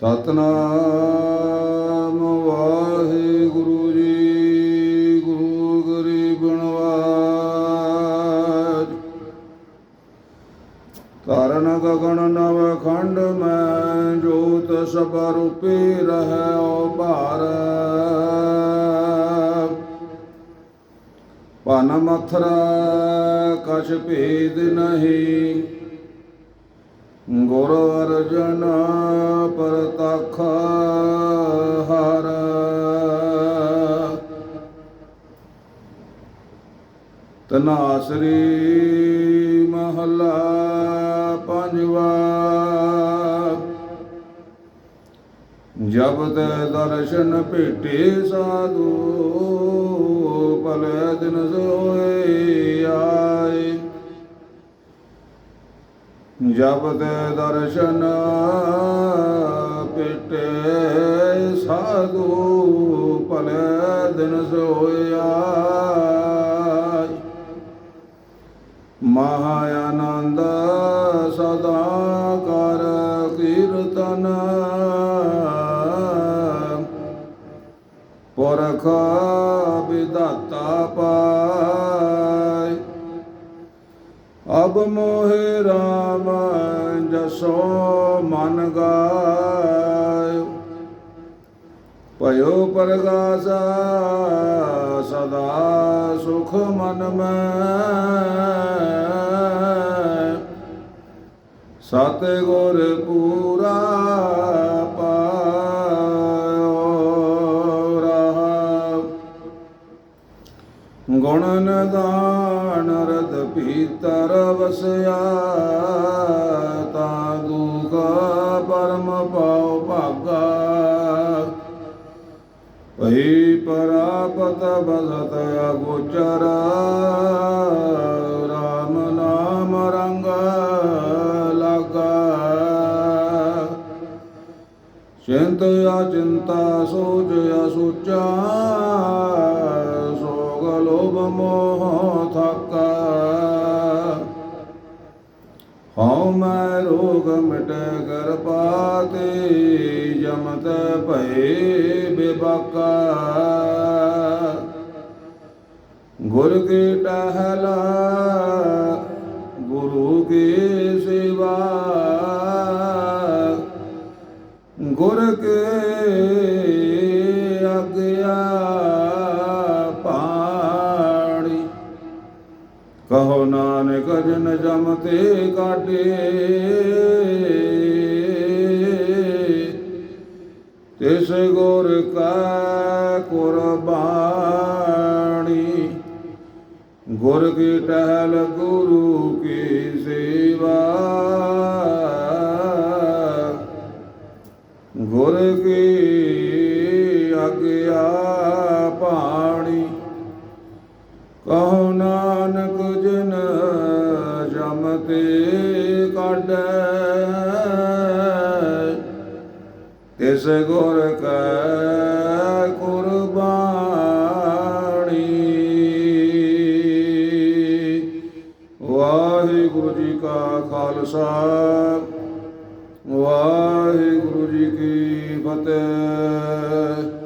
ਸਤਨਾਮ ਵਾਹਿਗੁਰੂ ਜੀ, ਗੁਰੂ ਗਰੀਬ ਨਵਾਜ। ਤਰਨ ਗਗਨ ਨਵ ਖੰਡ ਮੈਂ ਜੋਤ ਸਭ ਰੂਪੀ ਰਹਿ ਓ ਭਾਰ। ਪਨ ਮਥਰਾ ਕਛ ਭੇਦ ਨਹੀਂ ਗੁਰ ਅਰਜਨ ਪਰਤਖ ਹਰ। ਤਨਾਸਰੀ ਮਹਲਾ ਪੰਜਵਾ। ਜਬ ਤੇ ਦਰਸ਼ਨ ਭੇਟੇ ਸਾਧੂ, ਭਲੇ ਦਿਨ ਸੋਇਆ ਜਬ ਤੇ ਦਰਸ਼ਨ ਪਿਟੇ ਸਾਧੂ, ਭਲੇ ਦਿਨ ਸੋਇਆ। ਆਏ ਮਹਾ ਆਨੰਦ ਸਦਾ ਕਰ ਕੀਰਤਨ। ਪੁਰਖ ਵਿਦਾਤਾ ਪਾ ਅਬ ਮੋਹਿ ਰਾਮ ਜਸੋ ਮਨ ਗਾਇ। ਭਇਓ ਪਰਗਾਸਾ ਸਦਾ ਸੁਖ ਮਨ ਮੈਂ ਸਤ ਗੁਰ ਪੂਰਾ ਪਾਇਓ ਰਹਾ। ਗੁਣ ਨਦਾਨ ਰਦ ਪੀਤਰ ਵਸਿਆ, ਤਾ ਦੁਖ ਪਰਮ ਪਾਉ ਭਾਗਾ। ਭਈ ਪਰਾਪਤ ਬਸਤ ਅਗੋਚਰ, ਰਾਮ ਨਾਮ ਰੰਗ ਲਾਗਾ। ਚਿੰਤ ਆ ਚਿੰਤਾ ਸੋਚ ਆ ਸੋਚਾ ਸੋਗ ਲੋਭ ਮੋਹ ਥਾਕਾ। ਹਉ ਮੈਂ ਰੋਗ ਮਿਟ ਕਰ ਪਾਤੇ, ਜਮਤ ਭਏ ਬੇਬਾਕਾ। ਗੁਰ ਕੀ ਟਹਿਲਾ, ਗੁਰੂ ਕੀ ਸੇਵਾ। ਗੁਰ ਕੇ ਕਹੋ ਨਾਨਕ ਜਨ ਜਮ ਤੇ ਕਾਟੇ। ਤਿਸ ਗੁਰ ਕਾ ਕੁਰਬਾਨੀ ਗੁਰ ਕੀ ਟਹਿਲ ਗੁਰੂ ਕੀ ਸੇਵਾ। ਗੁਰ ਕੀ ਆਗਿਆ ਪਾਣੀ। ਕਹੋ ਤਿਸ ਗੁਰ ਕਾ ਕੁਰਬਾਨੀ। ਵਾਹਿਗੁਰੂ ਜੀ ਕਾ ਖਾਲਸਾ। ਵਾਹਿਗੁਰੂ ਜੀ ਕੀ ਫਤਿਹ।